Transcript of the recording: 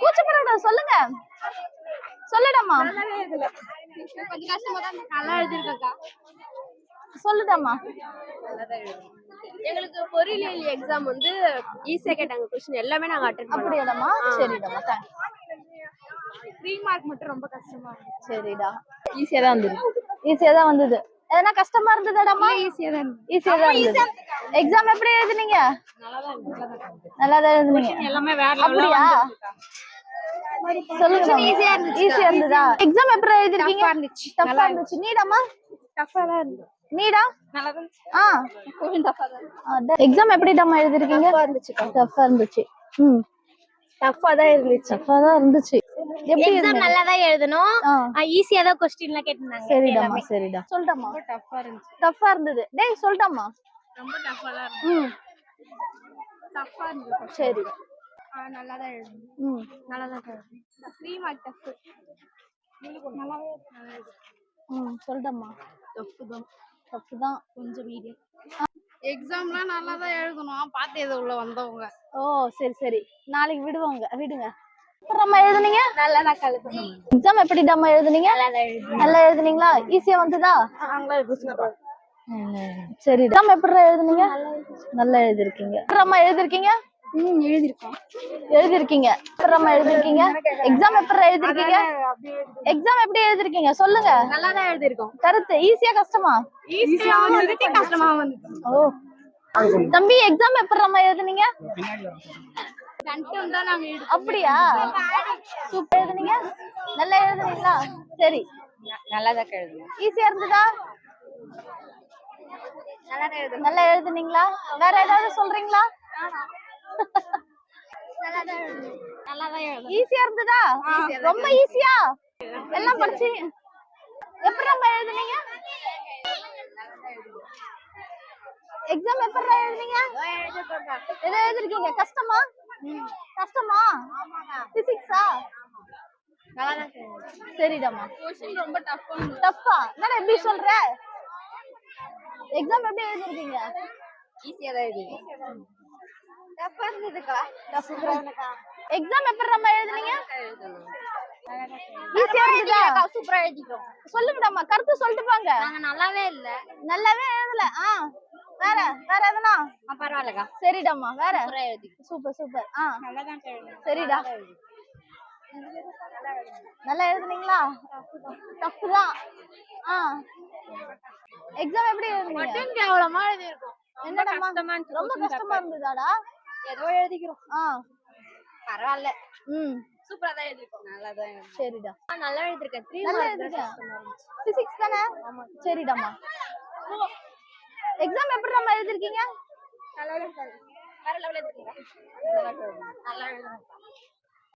கூச்சப்பட சொல்லுங்க. சொல்லுடம்மா. கொஞ்சம் கஷ்டமா தான் நல்லா எழுதிருக்கேன்க்கா சொல்லுடம்மா எங்களுக்கு பொறியியல் எக்ஸாம் வந்து ஈஸியா கேட்டாங்க கொஸ்டின் எல்லாமே நாங்க அட்டென்ட் பண்ணோம். அப்படியாடம்மா. சரிடம்மா தேங்க்ஸ் த்ரீ மார்க் மட்டும் ரொம்ப கஷ்டமா இருந்துச்சு. சரிடா. ஈஸியா தான் இருந்தது. ஈஸியா தான் வந்தது. எதனா கஷ்டமா இருந்ததாடாமா ஈஸியா தான் ஈஸியா தான் இருந்தது. எக்ஸாம் எப்படி எழுதுனீங்க? நல்லா தான் எழுதுனீங்க எல்லாமே வேற அப்படியா? சொல்லுங்க. ஈஸியா இருந்துச்சு. ஈஸியா இருந்ததா எக்ஸாம் எப்படி எழுதிருக்கீங்க? இருந்துச்சு. டஃபா இருந்துச்சு. நீடாமா டஃபா தான் இருந்தது நீடா? ஆ. எக்ஸாம் எப்படி டம்மா எழுதிருக்கீங்க? இருந்துச்சு ம் டஃபா தான் இருந்துச்சு. டஃபா தான் இருந்துச்சு. எப்படி எக்ஸாம் இருந்தது? நல்லா தான் எழுதணும். ஆ. ஈஸியா தான் கொஸ்டின்லாம் கேட்டிருந்தாங்க சரிடாமா சரிடா. சொல்லிட்டம்மா. டஃபா இருந்துச்சு. டஃபா இருந்தது. டேய் சொல்லிட்டம்மா. ரொம்ப டஃபா தான் இருந்துச்சு ம் டஃபா இருந்துச்சு சரி. நல்லா தான் எழுதணும் ம். நல்லா தான் எழுதணும் த்ரீ மார்க் டஃப் நல்லாவே ம் சொல்லிட்டம்மா டஃப் தான். தப்பு தான். கொஞ்சம் மீடியம் எக்ஸாம்லாம் நல்லா தான் எழுதணும். பார்த்து எது உள்ள வந்தவங்க. ஓ சரி சரி. நாளைக்கு விடுவாங்க. விடுங்க. அப்புறமா எழுதுனீங்க? நல்லா தான் கழுதணும் எக்ஸாம் எப்படி டம்மா எழுதுனீங்க நல்லா எழுதுனீங்களா? ஈஸியா வந்ததா? சரி எக்ஸாம் எப்படி எழுதுனீங்க? நல்லா எழுதிருக்கீங்க அப்புறமா எழுதிருக்கீங்க ம் எழுதிருக்கோம் எழுதிருக்கீங்க அப்புறமா எழுதிருக்கீங்க எக்ஸாம் எப்படி எழுதிருக்கீங்க எக்ஸாம் எப்படி எழுதிருக்கீங்க சொல்லுங்க. நல்லா தான் எழுதிருக்கோம் கருத்து ஈஸியா கஷ்டமா? ஈஸியா வந்துட்டு கஷ்டமா வந்து ஓ. தம்பி எக்ஸாம் எப்படிமா எழுதுனீங்க? அப்படியா? சூப்பர் எழுதுனீங்க. நல்லா எழுதுனீங்களா? சரி. நல்லா தான் எழுதுறோம் ஈஸியா இருந்ததா? நல்லா எழுதுனீங்களா? வேற ஏதாவது சொல்றீங்களா? ஈஸியா இருந்ததா? ரொம்ப ஈஸியா எல்லாம் படிச்சு எப்படி நம்ம எழுதுனீங்க? எக்ஸாம் எப்படி எழுதுனீங்க? எதை எழுதிருக்கீங்க? கஷ்டமா? கஷ்டமா? பிசிக்ஸா சரிடாமா ரொம்ப டஃப்பா டஃப்பா என்னடா எப்படி சொல்ற? எக்ஸாம் எப்படி எழுதிருக்கீங்க ஈஸியா தான் எழுதிருக்கோம் டஃப்பா இருந்ததுக்கா? எக்ஸாம் எப்படி நம்ம எழுதுனீங்க? ஈஸியா இருந்ததா? சூப்பரா எழுதிக்கிறோம் சொல்லுங்கடாமா கருத்து சொல்லிட்டு போங்க. நாங்க நல்லாவே இல்ல. நல்லாவே எழுதல. ஆ வேற வேற எதனா? பரவாயில்லக்கா. சரிடாமா வேற. சூப்பரா எழுதி. சூப்பர் சூப்பர் ஆ. சரிடா. நல்லா எழுதுனீங்களா? டஃப் தான். ஆ. எக்ஸாம் எப்படி எழுதுனீங்க? கேவலமா என்னடாமா கஷ்டமா இருந்துச்சு ரொம்ப கஷ்டமா இருந்ததாடா? ஏதோ எழுதிக்கிறோம். ஆ. பரவாயில்ல. ம். சூப்பரா தான் எழுதிருக்கோம் நல்லா தான் சரிடா. நல்லா எழுதிருக்கேன் த்ரீ நல்லா எழுதிருக்கேன் பிசிக்ஸ் தானே? சரிடாமா எக்ஸாம் எப்படி நம்ம எழுதிருக்கீங்க நல்லா வேற லெவல் எழுதிருக்கீங்க நல்லா எழுதுறோம்